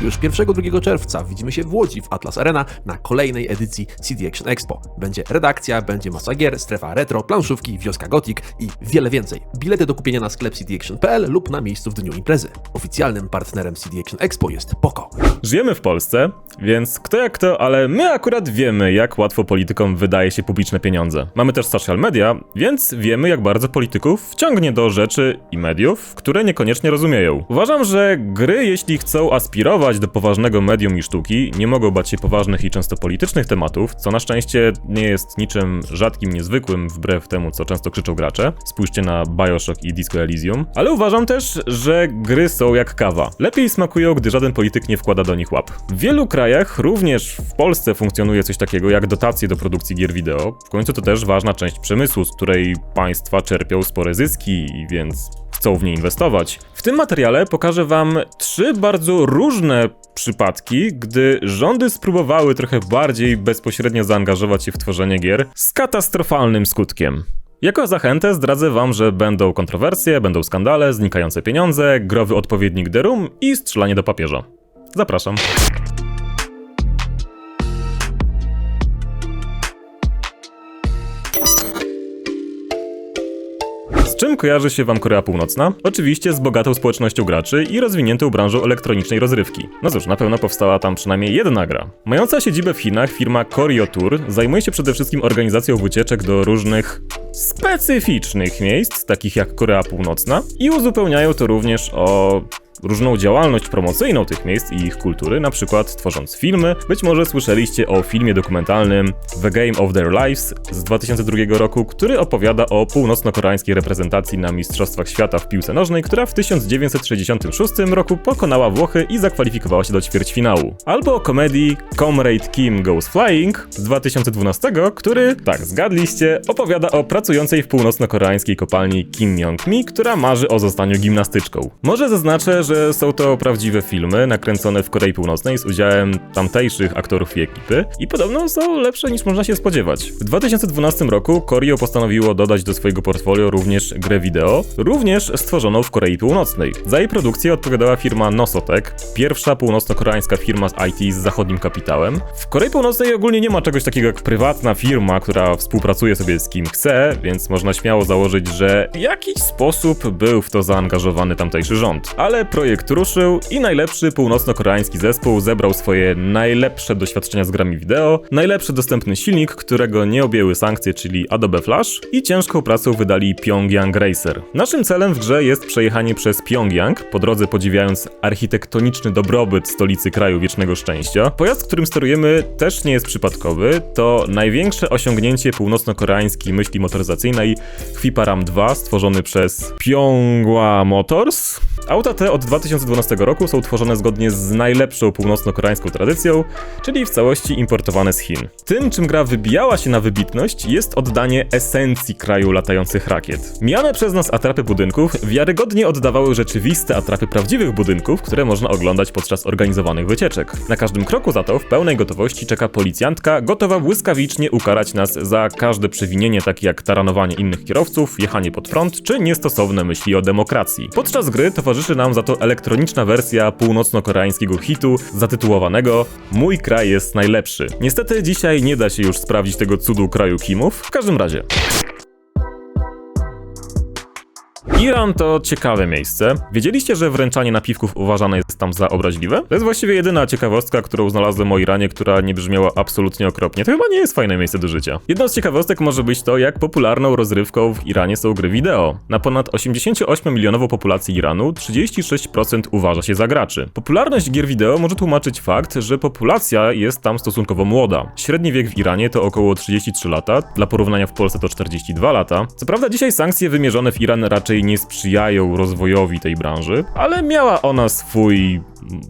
Już 1-2 czerwca widzimy się w Łodzi w Atlas Arena na kolejnej edycji CD Action Expo. Będzie redakcja, będzie masa gier, strefa retro, planszówki, wioska Gothic i wiele więcej. Bilety do kupienia na sklep cdaction.pl lub na miejscu w dniu imprezy. Oficjalnym partnerem CD Action Expo jest Poco. Żyjemy w Polsce, więc kto jak kto, ale my akurat wiemy, jak łatwo politykom wydaje się publiczne pieniądze. Mamy też social media, więc wiemy, jak bardzo polityków wciągnie do rzeczy i mediów, które niekoniecznie rozumieją. Uważam, że gry, jeśli chcą aspirować do poważnego medium i sztuki, nie mogą bać się poważnych i często politycznych tematów, co na szczęście nie jest niczym rzadkim, niezwykłym, wbrew temu, co często krzyczą gracze. Spójrzcie na Bioshock i Disco Elysium. Ale uważam też, że gry są jak kawa. Lepiej smakują, gdy żaden polityk nie wkłada do nich łap. W wielu krajach, również w Polsce, funkcjonuje coś takiego jak dotacje do produkcji gier wideo. W końcu to też ważna część przemysłu, z której państwa czerpią spore zyski, więc chcą w nie inwestować. W tym materiale pokażę Wam trzy bardzo różne przypadki, gdy rządy spróbowały trochę bardziej bezpośrednio zaangażować się w tworzenie gier z katastrofalnym skutkiem. Jako zachętę zdradzę wam, że będą kontrowersje, będą skandale, znikające pieniądze, growy odpowiednik The Room i strzelanie do papieża. Zapraszam. Czym kojarzy się wam Korea Północna? Oczywiście z bogatą społecznością graczy i rozwiniętą branżą elektronicznej rozrywki. No cóż, na pewno powstała tam przynajmniej jedna gra. Mająca siedzibę w Chinach firma Koryo Tour zajmuje się przede wszystkim organizacją wycieczek do różnych specyficznych miejsc, takich jak Korea Północna i uzupełniają to również o różną działalność promocyjną tych miejsc i ich kultury, na przykład tworząc filmy. Być może słyszeliście o filmie dokumentalnym The Game of Their Lives z 2002 roku, który opowiada o północno-koreańskiej reprezentacji na Mistrzostwach Świata w piłce nożnej, która w 1966 roku pokonała Włochy i zakwalifikowała się do ćwierćfinału. Albo o komedii Comrade Kim Goes Flying z 2012, który, tak zgadliście, opowiada o pracującej w północno-koreańskiej kopalni Kim Yong-mi, która marzy o zostaniu gimnastyczką. Może zaznaczę, że są to prawdziwe filmy nakręcone w Korei Północnej z udziałem tamtejszych aktorów i ekipy i podobno są lepsze niż można się spodziewać. W 2012 roku Koryo postanowiło dodać do swojego portfolio również grę wideo, również stworzoną w Korei Północnej. Za jej produkcję odpowiadała firma Nosotek, pierwsza północno-koreańska firma z IT z zachodnim kapitałem. W Korei Północnej ogólnie nie ma czegoś takiego jak prywatna firma, która współpracuje sobie z kim chce, więc można śmiało założyć, że w jakiś sposób był w to zaangażowany tamtejszy rząd. Ale projekt ruszył i najlepszy północno-koreański zespół zebrał swoje najlepsze doświadczenia z grami wideo, najlepszy dostępny silnik, którego nie objęły sankcje, czyli Adobe Flash i ciężką pracą wydali Pyongyang Racer. Naszym celem w grze jest przejechanie przez Pyongyang, po drodze podziwiając architektoniczny dobrobyt stolicy kraju wiecznego szczęścia. Pojazd, którym sterujemy też nie jest przypadkowy, to największe osiągnięcie północno-koreańskiej myśli motoryzacyjnej Hwiparam 2 stworzony przez Pyonghwa Motors. Auta te od 2012 roku są tworzone zgodnie z najlepszą północno-koreańską tradycją, czyli w całości importowane z Chin. Tym, czym gra wybijała się na wybitność, jest oddanie esencji kraju latających rakiet. Mijane przez nas atrapy budynków wiarygodnie oddawały rzeczywiste atrapy prawdziwych budynków, które można oglądać podczas organizowanych wycieczek. Na każdym kroku za to w pełnej gotowości czeka policjantka, gotowa błyskawicznie ukarać nas za każde przewinienie, takie jak taranowanie innych kierowców, jechanie pod prąd, czy niestosowne myśli o demokracji. Podczas gry towarzyszy nam za to elektroniczna wersja północno-koreańskiego hitu zatytułowanego Mój kraj jest najlepszy. Niestety dzisiaj nie da się już sprawdzić tego cudu kraju Kimów. W każdym razie. Iran to ciekawe miejsce. Wiedzieliście, że wręczanie napiwków uważane jest tam za obraźliwe? To jest właściwie jedyna ciekawostka, którą znalazłem o Iranie, która nie brzmiała absolutnie okropnie. To chyba nie jest fajne miejsce do życia. Jedną z ciekawostek może być to, jak popularną rozrywką w Iranie są gry wideo. Na ponad 88-milionową populację Iranu 36% uważa się za graczy. Popularność gier wideo może tłumaczyć fakt, że populacja jest tam stosunkowo młoda. Średni wiek w Iranie to około 33 lata, dla porównania w Polsce to 42 lata. Co prawda dzisiaj sankcje wymierzone w Iran raczej nie sprzyjają rozwojowi tej branży, ale miała ona swój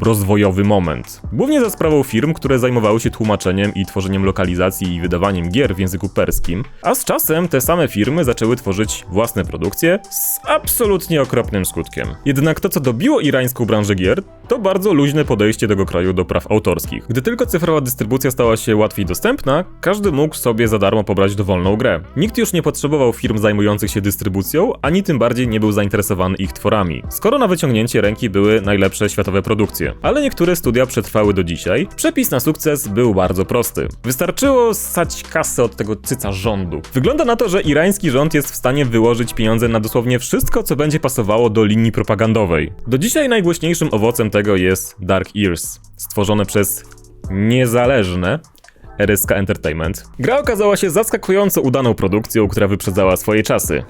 rozwojowy moment. Głównie za sprawą firm, które zajmowały się tłumaczeniem i tworzeniem lokalizacji i wydawaniem gier w języku perskim, a z czasem te same firmy zaczęły tworzyć własne produkcje z absolutnie okropnym skutkiem. Jednak to, co dobiło irańską branżę gier, to bardzo luźne podejście tego kraju do praw autorskich. Gdy tylko cyfrowa dystrybucja stała się łatwiej dostępna, każdy mógł sobie za darmo pobrać dowolną grę. Nikt już nie potrzebował firm zajmujących się dystrybucją, ani tym bardziej nie był zainteresowany ich tworami, skoro na wyciągnięcie ręki były najlepsze światowe produkcje Ale niektóre studia przetrwały do dzisiaj. Przepis na sukces był bardzo prosty. Wystarczyło ssać kasę od tego cyca rządu. Wygląda na to, że irański rząd jest w stanie wyłożyć pieniądze na dosłownie wszystko, co będzie pasowało do linii propagandowej. Do dzisiaj najgłośniejszym owocem tego jest Dark Ears, stworzone przez niezależne RSK Entertainment. Gra okazała się zaskakująco udaną produkcją, która wyprzedzała swoje czasy.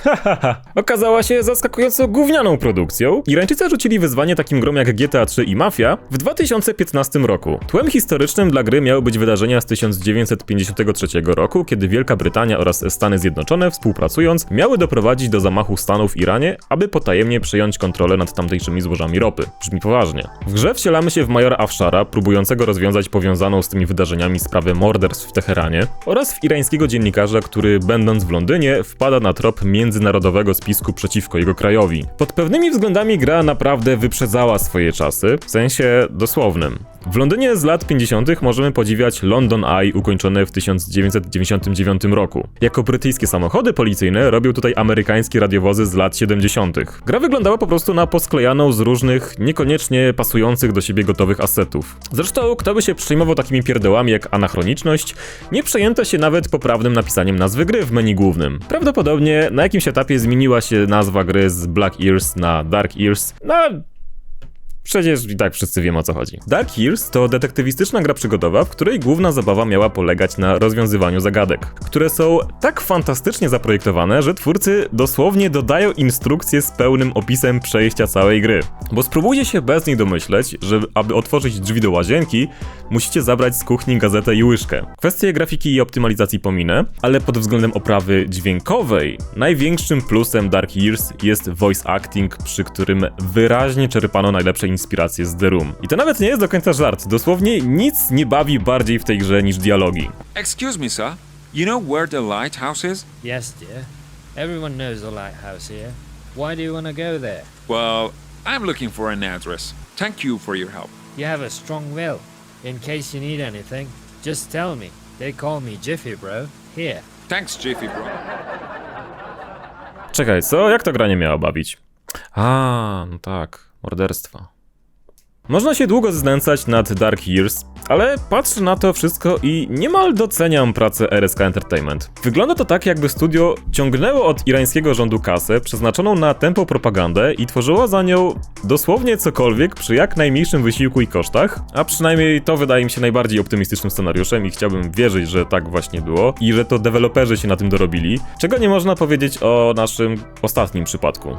Okazała się zaskakująco gównianą produkcją. Irańczycy rzucili wyzwanie takim grom jak GTA 3 i Mafia w 2015 roku. Tłem historycznym dla gry miały być wydarzenia z 1953 roku, kiedy Wielka Brytania oraz Stany Zjednoczone współpracując miały doprowadzić do zamachu stanu w Iranie, aby potajemnie przejąć kontrolę nad tamtejszymi złożami ropy. Brzmi poważnie. W grze wcielamy się w majora Afshara, próbującego rozwiązać powiązaną z tymi wydarzeniami sprawę morderstw w Teheranie oraz w irańskiego dziennikarza, który będąc w Londynie wpada na trop międzynarodowego spisku przeciwko jego krajowi. Pod pewnymi względami gra naprawdę wyprzedzała swoje czasy, w sensie dosłownym. W Londynie z lat 50. możemy podziwiać London Eye ukończone w 1999 roku. Jako brytyjskie samochody policyjne robią tutaj amerykańskie radiowozy z lat 70. Gra wyglądała po prostu na posklejaną z różnych, niekoniecznie pasujących do siebie gotowych asetów. Zresztą, kto by się przejmował takimi pierdołami jak anachroniczność, nie przejęto się nawet poprawnym napisaniem nazwy gry w menu głównym. Prawdopodobnie na jakimś etapie zmieniła się nazwa gry z Black Ears na Dark Ears, Przecież i tak wszyscy wiemy o co chodzi. Dark Years to detektywistyczna gra przygodowa, w której główna zabawa miała polegać na rozwiązywaniu zagadek, które są tak fantastycznie zaprojektowane, że twórcy dosłownie dodają instrukcje z pełnym opisem przejścia całej gry. Bo spróbujcie się bez niej domyśleć, że aby otworzyć drzwi do łazienki, musicie zabrać z kuchni gazetę i łyżkę. Kwestie grafiki i optymalizacji pominę, ale pod względem oprawy dźwiękowej największym plusem Dark Years jest voice acting, przy którym wyraźnie czerpano najlepsze inspiracje z The Room. I to nawet nie jest do końca żart, dosłownie nic nie bawi bardziej w tej grze niż dialogi. Excuse me, sir. You know where the lighthouse is? Yes, dear. Everyone knows the lighthouse here. Why do you want to go there? Well, I'm looking for an address. Thank you for your help. You have a strong will. In case you need anything, just tell me. They call me Jiffy, bro. Here. Thanks, Jiffy Bro. Czekaj, co? Jak to gra nie miała bawić? A, no tak, morderstwa. Można się długo znęcać nad Dark Years, ale patrzę na to wszystko i niemal doceniam pracę RSK Entertainment. Wygląda to tak, jakby studio ciągnęło od irańskiego rządu kasę przeznaczoną na tempo propagandę i tworzyło za nią dosłownie cokolwiek przy jak najmniejszym wysiłku i kosztach, a przynajmniej to wydaje mi się najbardziej optymistycznym scenariuszem i chciałbym wierzyć, że tak właśnie było i że to deweloperzy się na tym dorobili, czego nie można powiedzieć o naszym ostatnim przypadku.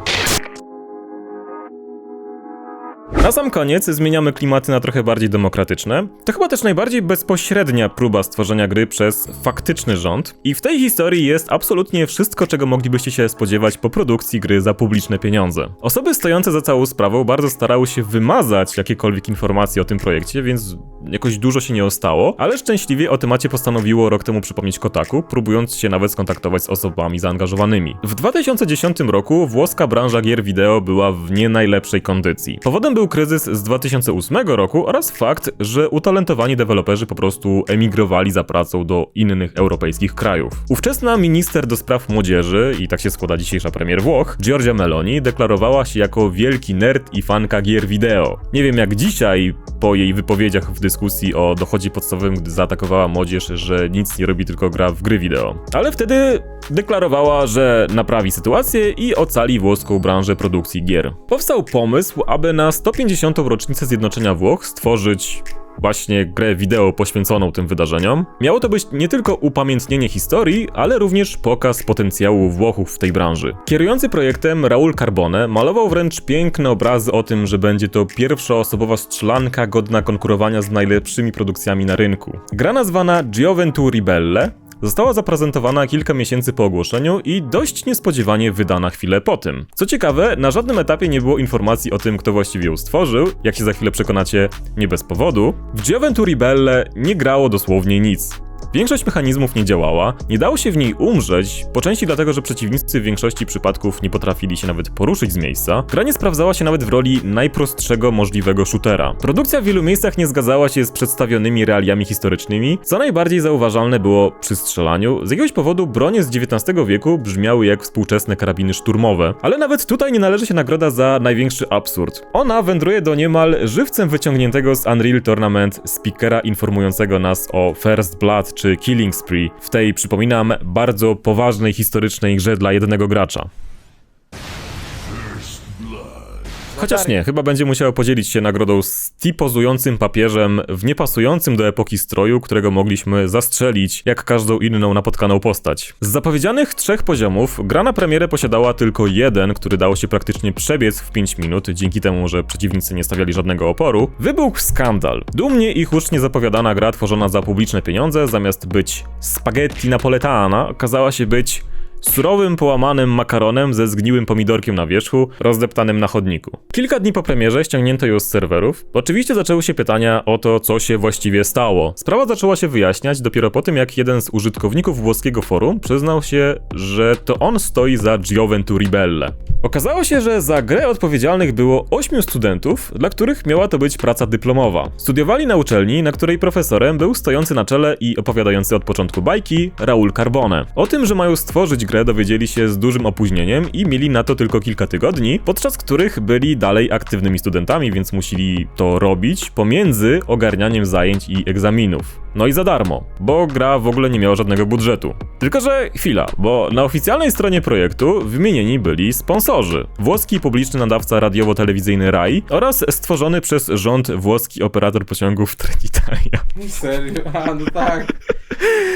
Na sam koniec zmieniamy klimaty na trochę bardziej demokratyczne. To chyba też najbardziej bezpośrednia próba stworzenia gry przez faktyczny rząd. I w tej historii jest absolutnie wszystko, czego moglibyście się spodziewać po produkcji gry za publiczne pieniądze. Osoby stojące za całą sprawą bardzo starały się wymazać jakiekolwiek informacje o tym projekcie, więc jakoś dużo się nie ostało, ale szczęśliwie o temacie postanowiło rok temu przypomnieć Kotaku, próbując się nawet skontaktować z osobami zaangażowanymi. W 2010 roku włoska branża gier wideo była w nie najlepszej kondycji. Powodem był kryzys z 2008 roku oraz fakt, że utalentowani deweloperzy po prostu emigrowali za pracą do innych europejskich krajów. Ówczesna minister do spraw młodzieży, i tak się składa dzisiejsza premier Włoch, Giorgia Meloni, deklarowała się jako wielki nerd i fanka gier wideo. Nie wiem jak dzisiaj, po jej wypowiedziach w dyskusji o dochodzie podstawowym, gdy zaatakowała młodzież, że nic nie robi, tylko gra w gry wideo. Ale wtedy deklarowała, że naprawi sytuację i ocali włoską branżę produkcji gier. Powstał pomysł, aby na 150. rocznicę zjednoczenia Włoch stworzyć właśnie grę wideo poświęconą tym wydarzeniom. Miało to być nie tylko upamiętnienie historii, ale również pokaz potencjału Włochów w tej branży. Kierujący projektem Raul Carbone malował wręcz piękne obrazy o tym, że będzie to pierwszoosobowa strzelanka godna konkurowania z najlepszymi produkcjami na rynku. Gra nazwana Gioventù Ribelle została zaprezentowana kilka miesięcy po ogłoszeniu i dość niespodziewanie wydana chwilę po tym. Co ciekawe, na żadnym etapie nie było informacji o tym, kto właściwie ją stworzył, jak się za chwilę przekonacie, nie bez powodu. W Gioventù Ribelle nie grało dosłownie nic. Większość mechanizmów nie działała, nie dało się w niej umrzeć, po części dlatego, że przeciwnicy w większości przypadków nie potrafili się nawet poruszyć z miejsca. Gra nie sprawdzała się nawet w roli najprostszego możliwego shootera. Produkcja w wielu miejscach nie zgadzała się z przedstawionymi realiami historycznymi, co najbardziej zauważalne było przy strzelaniu. Z jakiegoś powodu bronie z XIX wieku brzmiały jak współczesne karabiny szturmowe. Ale nawet tutaj nie należy się nagroda za największy absurd. Ona wędruje do niemal żywcem wyciągniętego z Unreal Tournament speakera informującego nas o First Blood czy Killing Spree w tej, przypominam, bardzo poważnej historycznej grze dla jednego gracza. Chociaż nie, chyba będzie musiało podzielić się nagrodą z T-pozującym papieżem w niepasującym do epoki stroju, którego mogliśmy zastrzelić jak każdą inną napotkaną postać. Z zapowiedzianych trzech poziomów, gra na premierę posiadała tylko jeden, który dało się praktycznie przebiec w 5 minut, dzięki temu, że przeciwnicy nie stawiali żadnego oporu. Wybuchł skandal. Dumnie i hucznie zapowiadana gra tworzona za publiczne pieniądze, zamiast być spaghetti napoletana, okazała się być surowym, połamanym makaronem ze zgniłym pomidorkiem na wierzchu, rozdeptanym na chodniku. Kilka dni po premierze ściągnięto ją z serwerów. Oczywiście zaczęły się pytania o to, co się właściwie stało. Sprawa zaczęła się wyjaśniać dopiero po tym, jak jeden z użytkowników włoskiego forum przyznał się, że to on stoi za Gioventu Ribelle. Okazało się, że za grę odpowiedzialnych było 8 studentów, dla których miała to być praca dyplomowa. Studiowali na uczelni, na której profesorem był stojący na czele i opowiadający od początku bajki Raul Carbone. O tym, że mają stworzyć grę dowiedzieli się z dużym opóźnieniem i mieli na to tylko kilka tygodni, podczas których byli dalej aktywnymi studentami, więc musieli to robić pomiędzy ogarnianiem zajęć i egzaminów. No i za darmo, bo gra w ogóle nie miała żadnego budżetu. Tylko, że chwila, bo na oficjalnej stronie projektu wymienieni byli sponsorzy. Włoski publiczny nadawca radiowo-telewizyjny RAI oraz stworzony przez rząd włoski operator pociągów Trenitalia. Serio? A, no tak.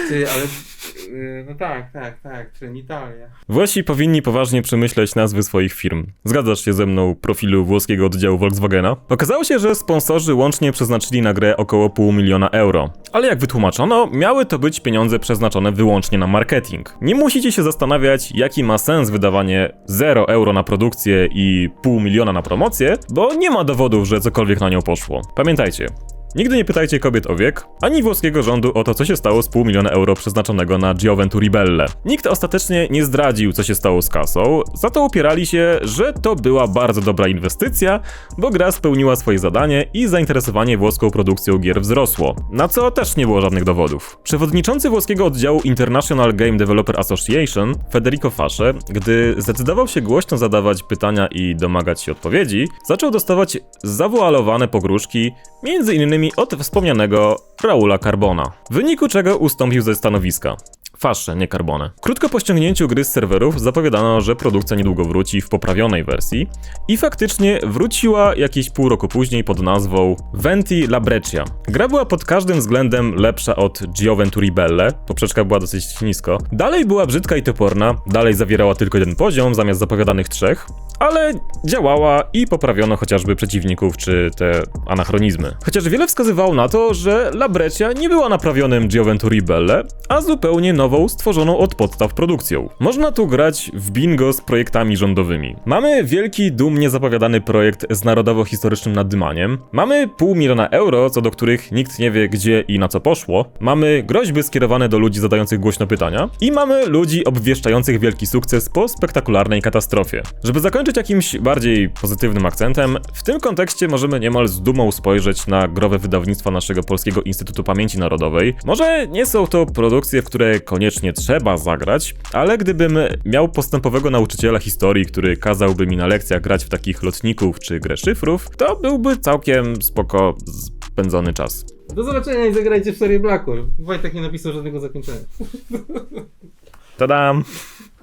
Ty, ale... y, No tak, tak, tak, Trenitalia. Włosi powinni poważnie przemyśleć nazwy swoich firm. Zgadzasz się ze mną profilu włoskiego oddziału Volkswagena? Okazało się, że sponsorzy łącznie przeznaczyli na grę około pół miliona euro. Ale jak wytłumaczono, miały to być pieniądze przeznaczone wyłącznie na marketing. Nie musicie się zastanawiać, jaki ma sens wydawanie 0 euro na produkcję i pół miliona na promocję, bo nie ma dowodów, że cokolwiek na nią poszło. Pamiętajcie, Nigdy nie pytajcie kobiet o wiek, ani włoskiego rządu o to, co się stało z pół miliona euro przeznaczonego na Gioventu Ribelle. Nikt ostatecznie nie zdradził, co się stało z kasą, za to upierali się, że to była bardzo dobra inwestycja, bo gra spełniła swoje zadanie i zainteresowanie włoską produkcją gier wzrosło, na co też nie było żadnych dowodów. Przewodniczący włoskiego oddziału International Game Developer Association, Federico Fasce, gdy zdecydował się głośno zadawać pytania i domagać się odpowiedzi, zaczął dostawać zawoalowane pogróżki, między innymi od wspomnianego Raula Carbona, w wyniku czego ustąpił ze stanowiska. Fasze, nie Carbone. Krótko po ściągnięciu gry z serwerów zapowiadano, że produkcja niedługo wróci w poprawionej wersji i faktycznie wróciła jakieś pół roku później pod nazwą Venti La Breccia. Gra była pod każdym względem lepsza od Gioventu Ribelle, poprzeczka była dosyć nisko. Dalej była brzydka i toporna, dalej zawierała tylko jeden poziom zamiast zapowiadanych trzech, ale działała i poprawiono chociażby przeciwników czy te anachronizmy. Chociaż wiele wskazywało na to, że La Breccia nie była naprawionym Gioventu Ribelle, a zupełnie nową, stworzoną od podstaw produkcją. Można tu grać w bingo z projektami rządowymi. Mamy wielki, dumnie zapowiadany projekt z narodowo-historycznym naddymaniem. Mamy pół miliona euro, co do których nikt nie wie gdzie i na co poszło. Mamy groźby skierowane do ludzi zadających głośno pytania. I mamy ludzi obwieszczających wielki sukces po spektakularnej katastrofie. Żeby zakończyć jakimś bardziej pozytywnym akcentem, w tym kontekście możemy niemal z dumą spojrzeć na growe wydawnictwa naszego Polskiego Instytutu Pamięci Narodowej. Może nie są to produkcje, w które koniecznie trzeba zagrać, ale gdybym miał postępowego nauczyciela historii, który kazałby mi na lekcjach grać w takich lotników czy grę szyfrów, to byłby całkiem spoko spędzony czas. Do zobaczenia i zagrajcie w serię Blacku. Wojtek nie napisał żadnego zakończenia. Tadam!